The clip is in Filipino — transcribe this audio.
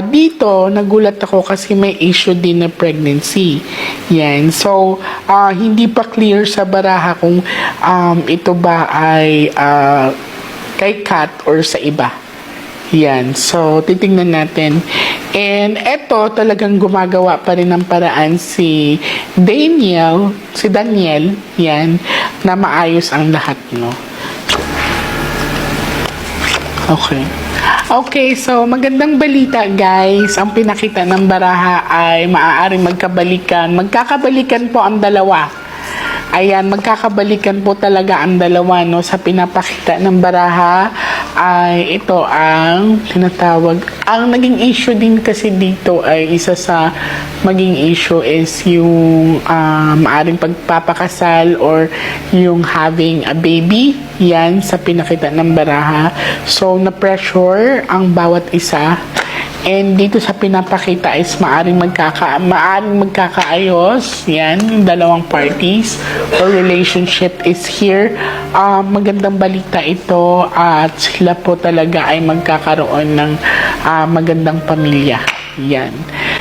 Dito, nagulat ako kasi may issue din na pregnancy. Yan. So, ah, hindi pa clear sa baraha kung um, ito ba ay ah, kay Kat or sa iba. Yan. So, titingnan natin. And eto, talagang gumagawa pa rin ng paraan si Daniel, si Daniel, yan, na maayos ang lahat, no? Okay. Okay, so magandang balita guys. Ang pinakita ng baraha ay maaaring magkabalikan. Magkakabalikan po ang dalawa. Ayan, magkakabalikan po talaga ang dalawa no sa pinapakita ng baraha ay ito ang tinatawag. Ang naging issue din kasi dito ay isa sa maging issue is yung ah, maaring pagpapakasal or yung having a baby. Yan sa pinakita ng baraha. So, na-pressure ang bawat isa. And dito sa pinapakita is maaring magkaka maaring magkakaayos. Yan, dalawang parties or relationship is here. Ah, magandang balita ito at sila po talaga ay magkakaroon ng ah, magandang pamilya. Yan.